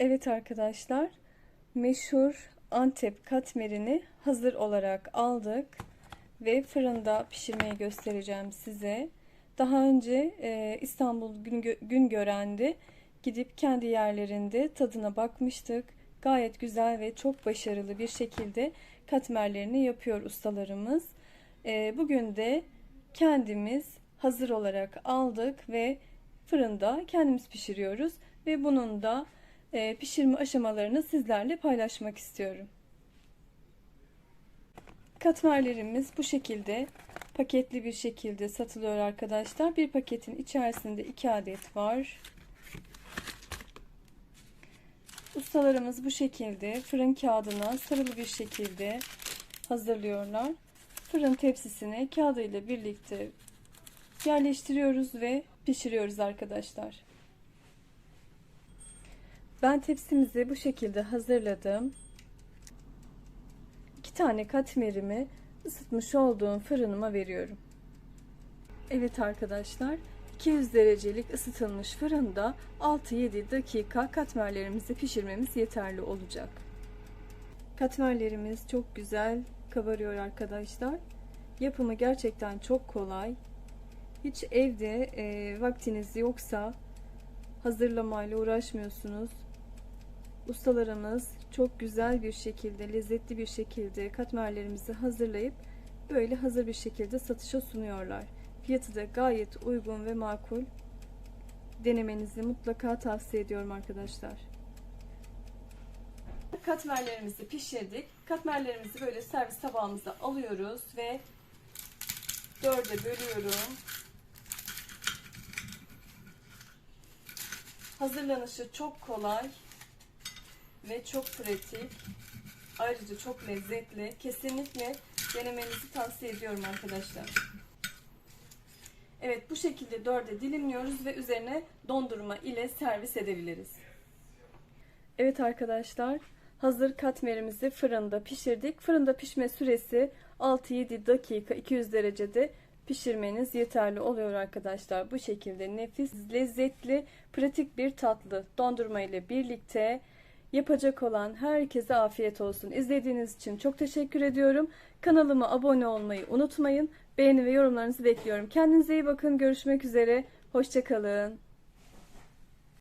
Evet arkadaşlar, meşhur Antep katmerini hazır olarak aldık ve fırında pişirmeyi göstereceğim size. Daha önce e, İstanbul Gün, Güngören'de gidip kendi yerlerinde tadına bakmıştık. Gayet güzel ve çok başarılı bir şekilde katmerlerini yapıyor ustalarımız. E, bugün de kendimiz hazır olarak aldık ve fırında kendimiz pişiriyoruz ve bunun da pişirme aşamalarını sizlerle paylaşmak istiyorum. Katmerlerimiz bu şekilde paketli bir şekilde satılıyor arkadaşlar. Bir paketin içerisinde 2 adet var. Ustalarımız bu şekilde fırın kağıdına sarılı bir şekilde hazırlıyorlar. Fırın tepsisine kağıdıyla birlikte yerleştiriyoruz ve pişiriyoruz arkadaşlar. Ben tepsimizi bu şekilde hazırladım. İki tane katmerimi ısıtmış olduğum fırınıma veriyorum. Evet arkadaşlar 200 derecelik ısıtılmış fırında 6-7 dakika katmerlerimizi pişirmemiz yeterli olacak. Katmerlerimiz çok güzel kabarıyor arkadaşlar. Yapımı gerçekten çok kolay. Hiç evde e, vaktiniz yoksa hazırlamayla uğraşmıyorsunuz. Ustalarımız çok güzel bir şekilde, lezzetli bir şekilde katmerlerimizi hazırlayıp böyle hazır bir şekilde satışa sunuyorlar. Fiyatı da gayet uygun ve makul. Denemenizi mutlaka tavsiye ediyorum arkadaşlar. Katmerlerimizi pişirdik. Katmerlerimizi böyle servis tabağımıza alıyoruz ve dörde bölüyorum. Hazırlanışı çok kolay ve çok pratik. Ayrıca çok lezzetli. Kesinlikle denemenizi tavsiye ediyorum arkadaşlar. Evet bu şekilde dörde dilimliyoruz ve üzerine dondurma ile servis edebiliriz. Evet arkadaşlar hazır katmerimizi fırında pişirdik. Fırında pişme süresi 6-7 dakika 200 derecede pişirmeniz yeterli oluyor arkadaşlar. Bu şekilde nefis, lezzetli, pratik bir tatlı dondurma ile birlikte yapacak olan herkese afiyet olsun. İzlediğiniz için çok teşekkür ediyorum. Kanalıma abone olmayı unutmayın. Beğeni ve yorumlarınızı bekliyorum. Kendinize iyi bakın. Görüşmek üzere. Hoşçakalın.